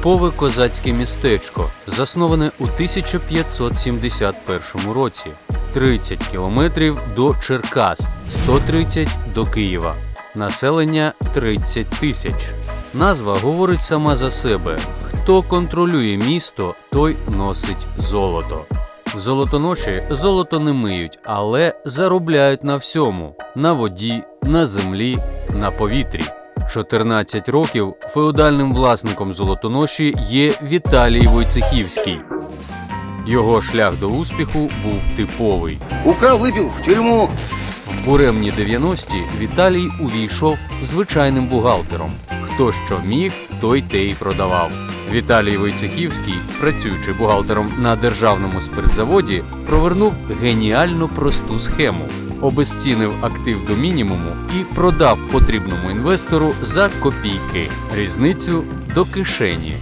Типове козацьке містечко, засноване у 1571 році. 30 кілометрів до Черкас, 130 до Києва. Населення 30 тисяч. Назва говорить сама за себе. Хто контролює місто, той носить золото. Золотоноші золото не миють, але заробляють на всьому: на воді, на землі, на повітрі. 14 років феодальним власником золотоноші є Віталій Войцехівський. Його шлях до успіху був типовий. Украл, выпил, в тюрьму. В буремні 90-ті Віталій увійшов звичайним бухгалтером. Хто що міг, той те й продавав. Віталій Войцехівський, працюючи бухгалтером на державному спиртзаводі, провернув геніально просту схему, обезцінив актив до мінімуму і продав потрібному інвестору за копійки, різницю до кишені.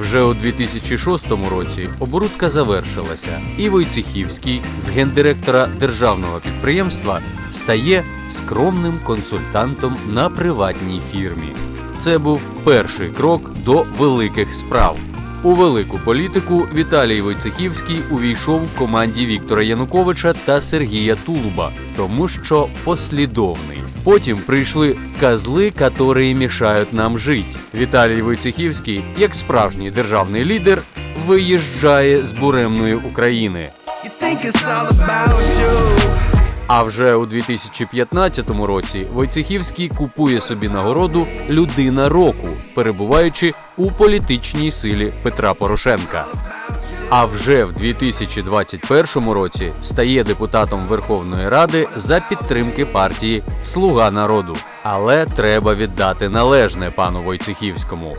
Вже у 2006 році оборудка завершилася, і Войцехівський з гендиректора державного підприємства стає скромним консультантом на приватній фірмі. Це був перший крок до великих справ. У велику політику Віталій Войцехівський увійшов в команді Віктора Януковича та Сергія Тулуба, тому що послідовний. Потім прийшли козли, які мішають нам жити. Віталій Войцехівський, як справжній державний лідер, виїжджає з буремної України. А вже у 2015 році Войцехівський купує собі нагороду Людина року, перебуваючи у політичній силі Петра Порошенка. А вже в 2021 році стає депутатом Верховної Ради за підтримки партії Слуга народу. Але треба віддати належне пану Войцехівському.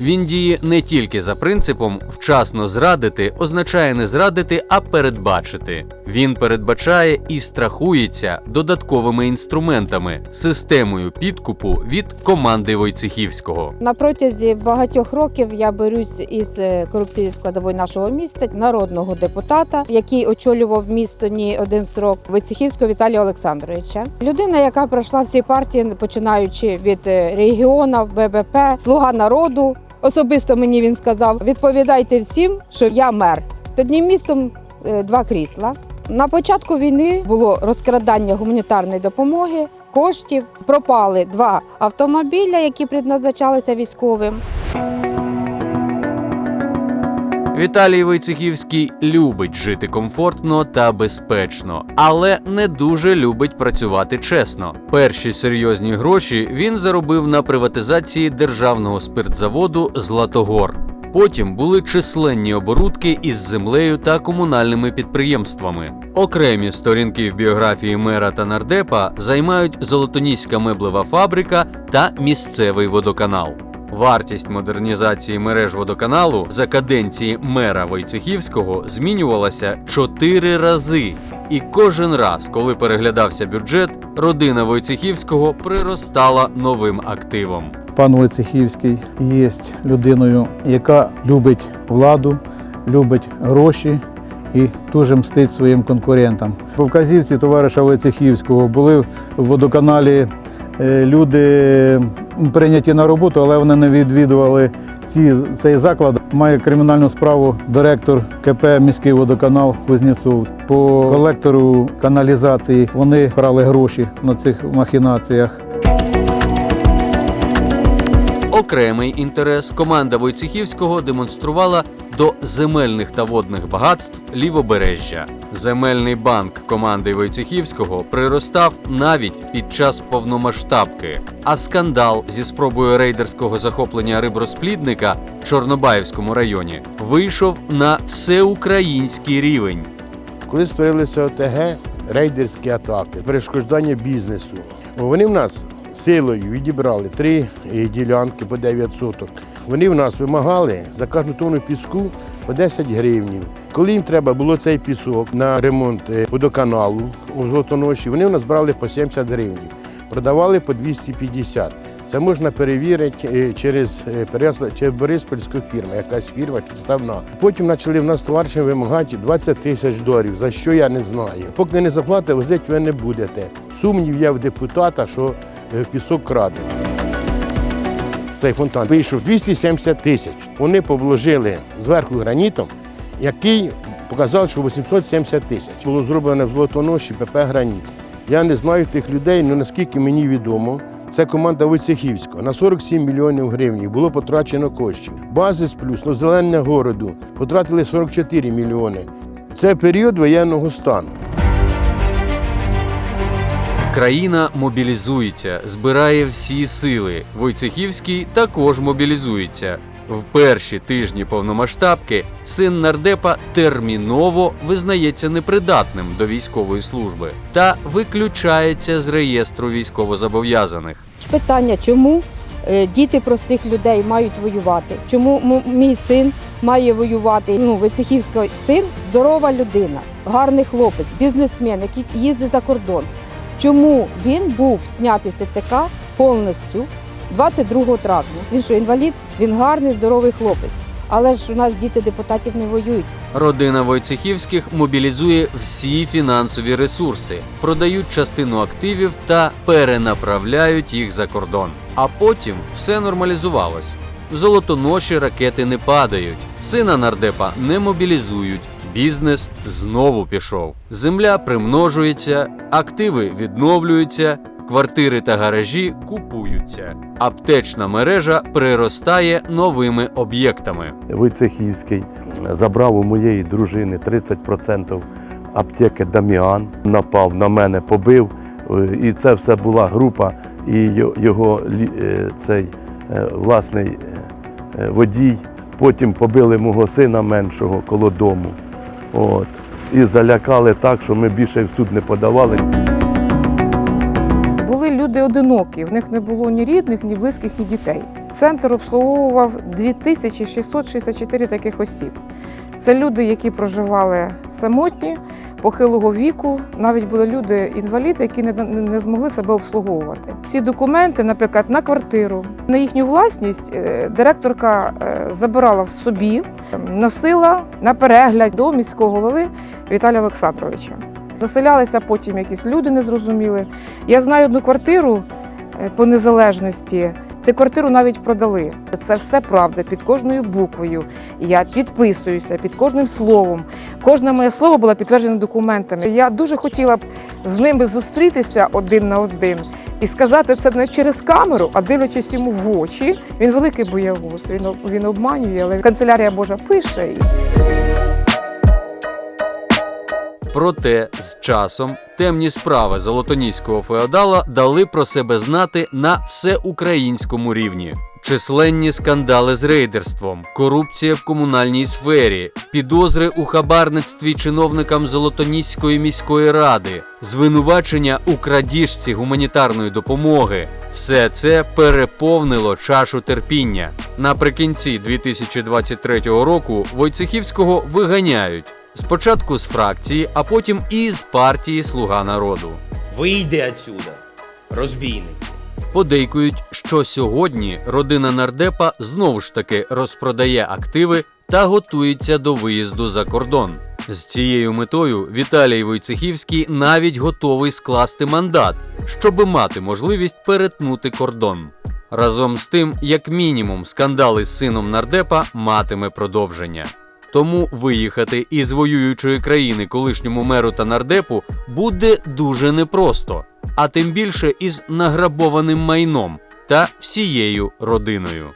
Він діє не тільки за принципом вчасно зрадити означає не зрадити, а передбачити. Він передбачає і страхується додатковими інструментами, системою підкупу від команди Войцехівського. На протязі багатьох років я берусь із е, корупційної складової нашого міста, народного депутата, який очолював місто ні один срок Войцехівського Віталія Олександровича. Людина, яка пройшла всі партії, починаючи від е, регіону, ББП, Слуга народу. Особисто мені він сказав: відповідайте всім, що я мер. Тоді містом е, два крісла. На початку війни було розкрадання гуманітарної допомоги, коштів. Пропали два автомобіля, які предназначалися військовим. Віталій Войцехівський любить жити комфортно та безпечно, але не дуже любить працювати чесно. Перші серйозні гроші він заробив на приватизації державного спиртзаводу Златогор. Потім були численні оборудки із землею та комунальними підприємствами. Окремі сторінки в біографії мера та нардепа займають Золотоніська меблева фабрика та місцевий водоканал. Вартість модернізації мереж водоканалу за каденції мера Войцехівського змінювалася чотири рази. І кожен раз, коли переглядався бюджет, родина Войцехівського приростала новим активом. Пан Войцехівський є людиною, яка любить владу, любить гроші і дуже мстить своїм конкурентам. По вказівці товариша Войцехівського були в водоканалі е, люди прийняті на роботу, але вони не відвідували ці, цей заклад. Має кримінальну справу директор КП міський водоканал Кузнєцов. По колектору каналізації вони брали гроші на цих махінаціях. Окремий інтерес команда Войцехівського демонструвала до земельних та водних багатств лівобережжя. Земельний банк команди Войцехівського приростав навіть під час повномасштабки. А скандал зі спробою рейдерського захоплення риброзплідника в Чорнобаївському районі вийшов на всеукраїнський рівень. Коли створилися ОТГ, рейдерські атаки, перешкоджання бізнесу. Вони в нас силою відібрали три ділянки по 9 соток. Вони в нас вимагали за кожну тонну піску по 10 гривнів. Коли їм треба було цей пісок на ремонт е, водоканалу у Золотоноші, вони в нас брали по 70 гривень, продавали по 250. Це можна перевірити е, через е, через Бориспільську фірму, якась фірма підставна. Потім почали в нас товариші вимагати 20 тисяч доларів, за що я не знаю. Поки не заплатите, возити ви не будете. Сумнів є в депутата, що пісок крадений. цей фонтан вийшов 270 тисяч. Вони положили зверху гранітом, який показав, що 870 тисяч. Було зроблено в Золотоноші ПП Граніт. Я не знаю тих людей, але наскільки мені відомо, це команда Войцехівського. На 47 мільйонів гривень було потрачено коштів. Базис плюс озеленення городу потратили 44 мільйони. Це період воєнного стану. Країна мобілізується, збирає всі сили. Войцехівський також мобілізується. В перші тижні повномасштабки син нардепа терміново визнається непридатним до військової служби та виключається з реєстру військовозобов'язаних. Питання, чому е, діти простих людей мають воювати? Чому мій син має воювати? Ну, Вицехівський син здорова людина, гарний хлопець, бізнесмен, який їздить за кордон. Чому він був знятий з ТЦК повністю 22 травня? Він що, інвалід? Він гарний, здоровий хлопець. Але ж у нас діти депутатів не воюють. Родина Войцехівських мобілізує всі фінансові ресурси, продають частину активів та перенаправляють їх за кордон. А потім все нормалізувалось. Золотоноші ракети не падають, сина нардепа не мобілізують. Бізнес знову пішов. Земля примножується, активи відновлюються, квартири та гаражі купуються. Аптечна мережа приростає новими об'єктами. Войцехівський забрав у моєї дружини 30% аптеки Даміан, напав на мене, побив. Е, І це все була група, і його е, цей е, власний водій. Потім побили мого сина меншого коло дому. От. І залякали так, що ми більше в суд не подавали. Люди одинокі, в них не було ні рідних, ні близьких, ні дітей. Центр обслуговував 2664 таких осіб. Це люди, які проживали самотні, похилого віку. Навіть були люди інваліди, які не змогли себе обслуговувати. Всі документи, наприклад, на квартиру, на їхню власність е, директорка е, забирала в собі, носила на перегляд до міського голови Віталія Олександровича. Заселялися потім якісь люди незрозуміли. Я знаю одну квартиру е, по незалежності. Цю квартиру навіть продали. Це все правда під кожною буквою. Я підписуюся під кожним словом. Кожне моє слово було підтверджено документами. Я дуже хотіла б з ними зустрітися один на один і сказати це не через камеру, а дивлячись йому в очі. Він великий боягуз, він, він обманює, але канцелярія Божа пише. Проте з часом темні справи золотоніського феодала дали про себе знати на всеукраїнському рівні. Численні скандали з рейдерством, корупція в комунальній сфері, підозри у хабарництві чиновникам Золотоніської міської ради, звинувачення у крадіжці гуманітарної допомоги. Все це переповнило чашу терпіння. Наприкінці 2023 року Войцехівського виганяють. Спочатку з фракції, а потім і з партії Слуга народу. Вийди отсюда, розбійник. Подейкують, що сьогодні родина нардепа знову ж таки розпродає активи та готується до виїзду за кордон. З цією метою Віталій Войцехівський навіть готовий скласти мандат, щоби мати можливість перетнути кордон. Разом з тим, як мінімум, скандали з сином нардепа матиме продовження. Тому виїхати із воюючої країни колишньому меру та нардепу буде дуже непросто, а тим більше із награбованим майном та всією родиною.